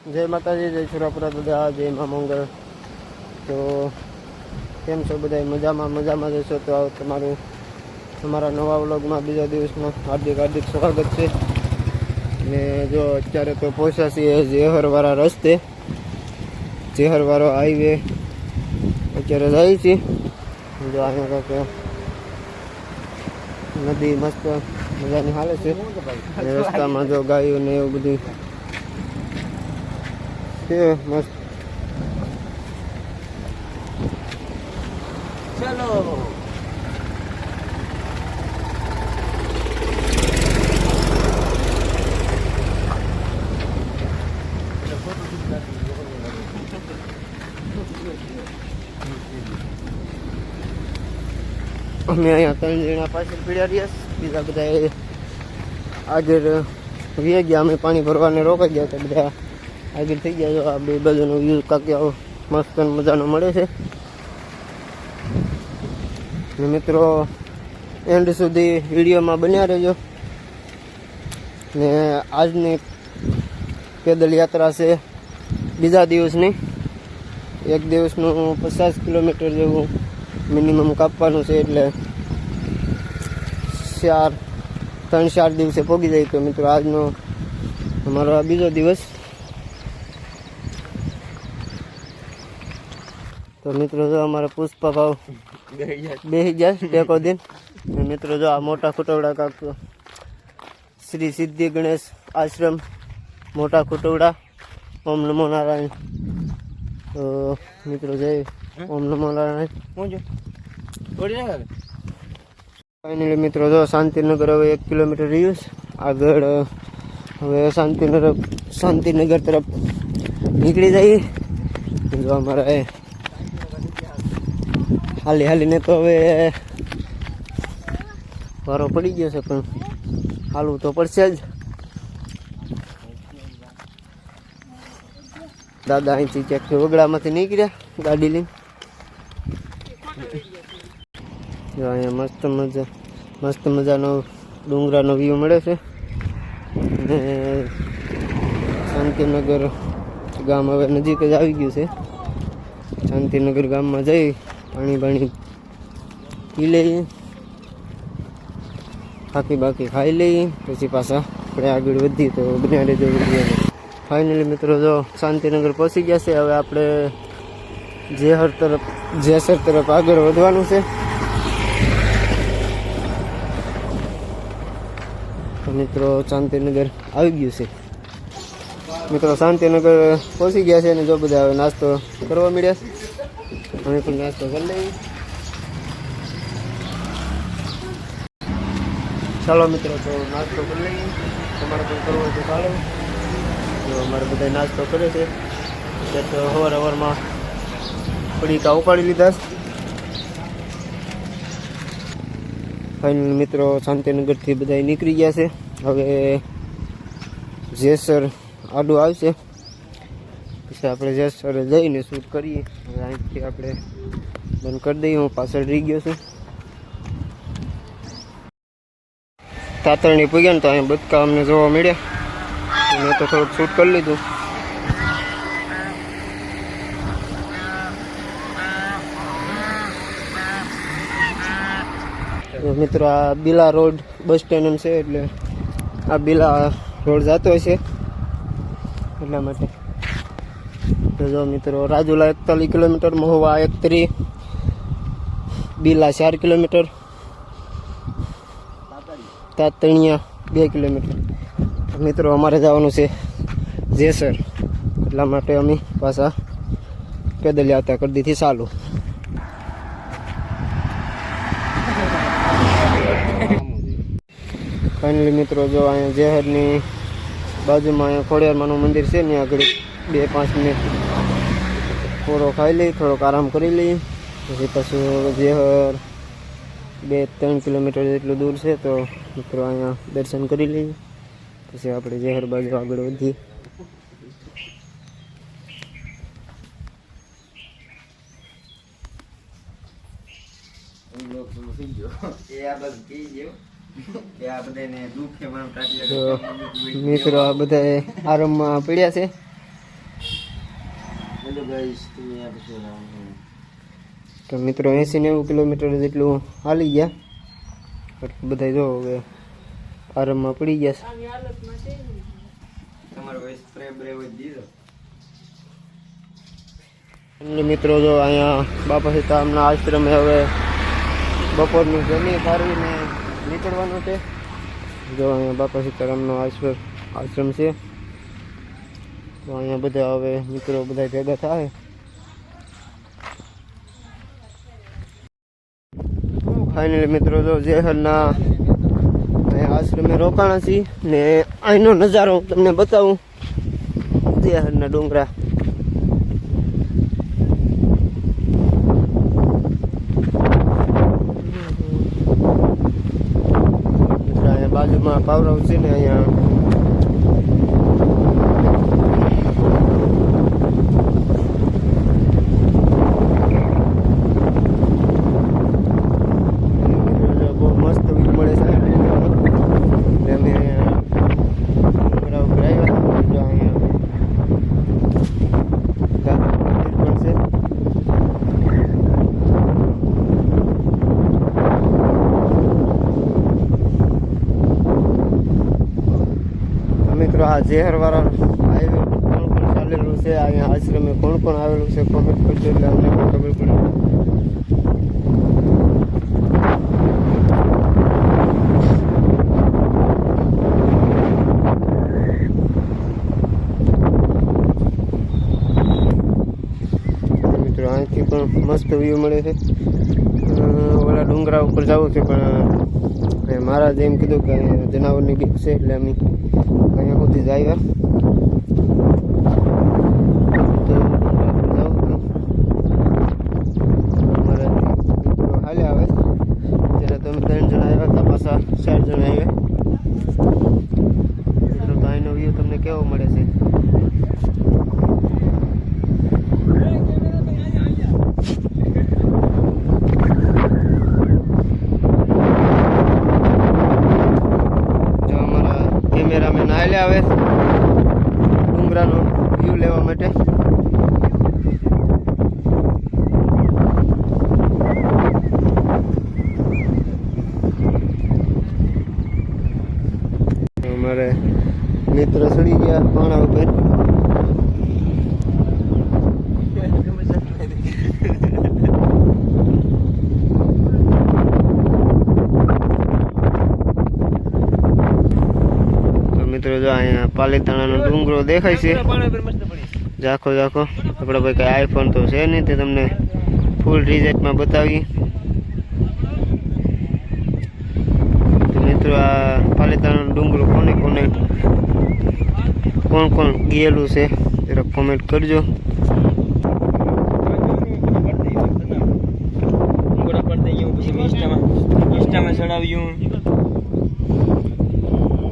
જય માતાજી, જય સુરાપુરા દાદા, જય મા મંગળ. તો કેમ છો બધા મજામાં મજામાં જશો તો આવો તમારું, તમારા નવા વ્લોગમાં બીજા દિવસમાં હાર્દિક હાર્દિક સ્વાગત છે. ને જો અત્યારે તો પહોંચ્યા છીએ જેહરવાળા રસ્તે. જેહરવાળો હાઈવે અત્યારે જાય છે. જો અહીંયા કાંઈક નદી મસ્ત મજાની હાલે છે. રસ્તામાં જો ગાયો ને એવું બધું છે મસ્ત. ચલો. અમે અહીંયા ત્રણ જણા પાછળ પીડ્યા રહ્યા બીજા બધા આગળ વી ગયા. અમે પાણી ભરવાને રોકાઈ ગયા તો બધા. આગળ થઈ ગયા આ બે બાજુનો વ્યૂ કાંક આવો મસ્ત મજાનો મળે છે. મિત્રો એન્ડ સુધી વિડીયોમાં બન્યા રહેજો. ને આજની પેદલ યાત્રા છે બીજા દિવસની. એક દિવસનું પચાસ કિલોમીટર જેવું મિનિમમ કાપવાનું છે એટલે ચાર, ત્રણ, ચાર દિવસે પહોંચી જાય તો મિત્રો આજનો અમારો આ બીજો દિવસ. તો મિત્રો જો અમારા પુષ્પા ભાવ બેસી ગયા ટેકો દિન. મિત્રો જો આ મોટા ખોટવડા કાક શ્રી સિદ્ધિ ગણેશ આશ્રમ મોટા ખોટવડા, ઓમ નમો નારાયણ. તો મિત્રો જય ઓમ નમો નારાયણ. ફાઇનલી મિત્રો જો શાંતિનગર હવે એક કિલોમીટર રહ્યું છે. આગળ હવે શાંતિનગર શાંતિનગર તરફ નીકળી જઈએ. જો અમારા હાલી હાલીને તો હવે વારો પડી ગયો છે પણ હાલવું તો પડશે જ. દાદા અહીંથી ક્યાંક વગડામાંથી નીકળ્યા ગાડી લઈને. અહીંયા મસ્ત મજા, મસ્ત મજાનો ડુંગરાનો વ્યૂ મળે છે. અને શાંતિનગર ગામ હવે નજીક જ આવી ગયું છે. શાંતિનગર ગામમાં જઈ પાણી પાણી પી લઈએ. બાકી બાકી ખાઈ લઈએ. પછી પાછા આપણે આગળ વધીએ તો બન્યા રહેજો ફાઇનલી મિત્રો, જો શાંતિનગર પહોંચી ગયા છે, હવે આપણે જેહર તરફ, જેસર તરફ આગળ વધવાનું છે. મિત્રો, શાંતિનગર આવી ગયું છે. મિત્રો, શાંતિનગર પહોંચી ગયા છે અને જો બધા હવે નાસ્તો કરવા મળ્યા છે. પણ નાસ્તો કરી લઈએ. ચાલો મિત્રો, તો નાસ્તો કરી લઈએ. તમારે પણ કરવો હોય તો ચાલો. તો અમારે બધા નાસ્તો કરે છે. ત્યાં તો અવાર સવારમાં પડીકા ઉપાડી લીધા ફાઇનલ મિત્રો શાંતિનગરથી બધા નીકળી ગયા છે. હવે જેસર આડું આવશે. પછી આપણે જેસર જઈને શૂટ કરીએ. અહીંથી આપણે બંધ કરી દઈએ. હું પાછળ રહી ગયો છું. તાતરણી પૂગ્યા ને તો અહીંયા બતકા અમને જોવા મળ્યા. મેં તો થોડુંક શૂટ કરી લીધું. મિત્રો, આ બિલા રોડ બસ સ્ટેન્ડ છે, એટલે આ બિલા રોડ જતો હશે એટલા માટે. જો મિત્રો રાજુલા એકતાલીસ કિલોમીટર, મહુવા એકત્રી બિલા ચાર કિલોમીટર, તાતણિયા બે કિલોમીટર. મિત્રો, અમારે જવાનું છે જેસર. એટલા માટે અમે પાછા પેદલ યાત્રા કરી દીધી ચાલુ. ફાઇનલી મિત્રો, જો અહીંયા જેહરની બાજુમાં અહીંયા ખોડિયારમાંનું મંદિર છે ને આગળ બે પાંચ મિનિટ પૂરો ખાઈ લઈ થોડોક આરામ કરી લઈ. પછી પાછું જેહર બે ત્રણ કિલોમીટર જેટલું દૂર છે તો મિત્રો અહીંયા દર્શન કરી લઈએ પછી આપણે જેહર બાજુ આગળ વધીએ. મિત્રો આ બધા આરામમાં પડ્યા છે. હેલો ગાઈસ તમે આ તો મિત્રો એંસી નેવું કિલોમીટર જેટલું હાલી ગયા. એટલે બધા જો હવે આરામમાં પડી ગયા છે. તમારો સ્પ્રે બ્રે દીધો એટલે મિત્રો જો અહીંયા બાપા સીતારામના આશ્રમે હવે બપોરનું જમી ફાળવીને નીકળવાનું છે. જો અહીંયા બાપા સીતારામનો આશ્રમ આશ્રમ છે. તો અહીંયા બધા હવે મિત્રો બધા ભેગા થાય. ફાઇનલી મિત્રો જો જેહરના આશ્રમે રોકાણા છીએ ને અહીંનો નજારો તમને બતાવું. જેહરના ડુંગરા. બાજુમાં પાવરાવ છે ને અહીંયા મિત્રો બહુ મસ્ત વ્યૂ મળે છે એટલે અમે ડુંગરા ઉપર આવ્યા જો અહીંયા ગાંધી મંદિર પણ છે તો મિત્રો આ ઝેરવાળા હાઈવે કોણ કોણ ચાલેલું છે? અહીંયા આશ્રમે કોણ કોણ આવેલું છે? કોમેન્ટ કરજો એટલે અમને પણ ખબર પડે. પણ મસ્ત વ્યૂ મળે છે. ઓલા ડુંગરા ઉપર જવું છે, પણ મારા એમ કીધું કે જનાવરની બીક છે એટલે અમે અહીંયા સુધી જ આવ્યા તો ડુંગરા ઉપર જવું હતું અમારા મિત્રો હાલે આવે ત્યારે તમે ત્રણ જણા આવ્યા હતા પાછા ચાર જણા આવ્યા મિત્રો તો અહીંનો વ્યૂ તમને કેવો મળે છે જો અમારા કેમેરામેન હવે. ડુંગરાનો વ્યૂ લેવા માટે. અમારે મિત્ર સડી ગયા પાણા ઉપર તો મિત્રો જો અહીંયા પાલીતાણાનો ડુંગરો દેખાય છે. ઝાખો ઝાખો આપણા ભાઈ કાંઈ આઈફોન તો છે નહીં તે તમને ફૂલ રિઝલ્ટમાં બતાવી મિત્રો આ પાલીતાણાનો ડુંગરો કોને કોને કોણ કોણ ગયેલું છે જરા કોમેન્ટ કરજો. ઇન્સ્ટામાં ચડાવ્યું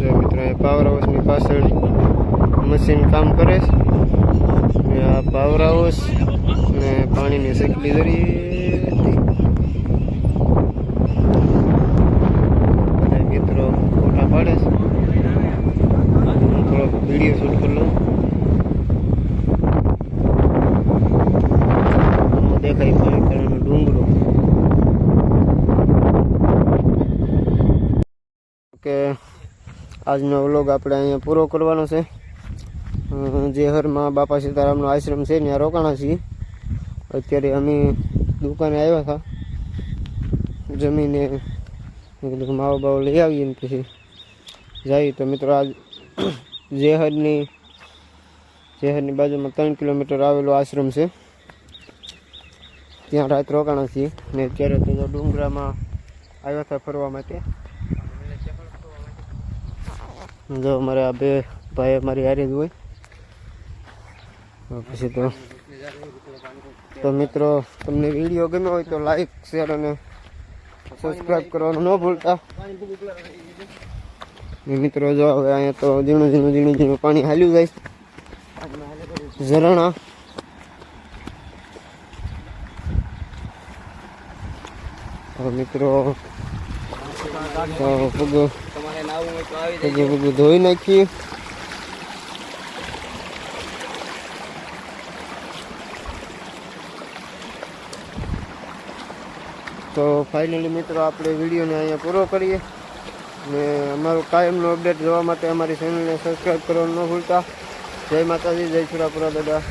જો મિત્રો અહીંયા પાવર હાઉસની પાછળ મશીન કામ કરે છે. આ પાવર હાઉસ ને પાણીની સકલી ધરી બધા મિત્રો ફોટા પાડે છે. થોડોક વીડિયો શૂટ દેખાય પાણીતાણાનો ડુંગરો. કે આજનો વ્લોગ આપણે અહીંયા પૂરો કરવાનો છે. જેહરમાં બાપા સીતારામનો આશ્રમ છે, ત્યાં રોકાણા છીએ. અત્યારે અમે દુકાને આવ્યા હતા. જમીને માવો બાવો લઈ આવીએ ને પછી જઈએ. તો મિત્રો આ જેહરની જેહરની બાજુમાં ત્રણ કિલોમીટર આવેલો આશ્રમ છે. ત્યાં રાત રોકાણા છીએ ને અત્યારે તો ડુંગરામાં આવ્યા હતા ફરવા માટે. જો અમારે આ બે ભાઈ અમારી હારી જ હોય. પછી તો તો મિત્રો, તમને વીડિયો ગમ્યો હોય તો લાઈક શેર અને સબસ્ક્રાઈબ કરવાનું ન ભૂલતા. મિત્રો, જો હવે અહીંયા તો ઝીણું ઝીણું ઝીણું ઝીણું પાણી હાલ્યું જાય. ઝરણા. મિત્રો પગ ધોઈ નાખીએ. તો ફાઇનલી મિત્રો આપણે વિડીયોને અહીંયા પૂરો કરીએ. ને અમારું કાયમનું અપડેટ જોવા માટે અમારી ચેનલને સબસ્ક્રાઈબ કરવાનું ન ભૂલતા. જય માતાજી, જય છોડાપુરા દાદા.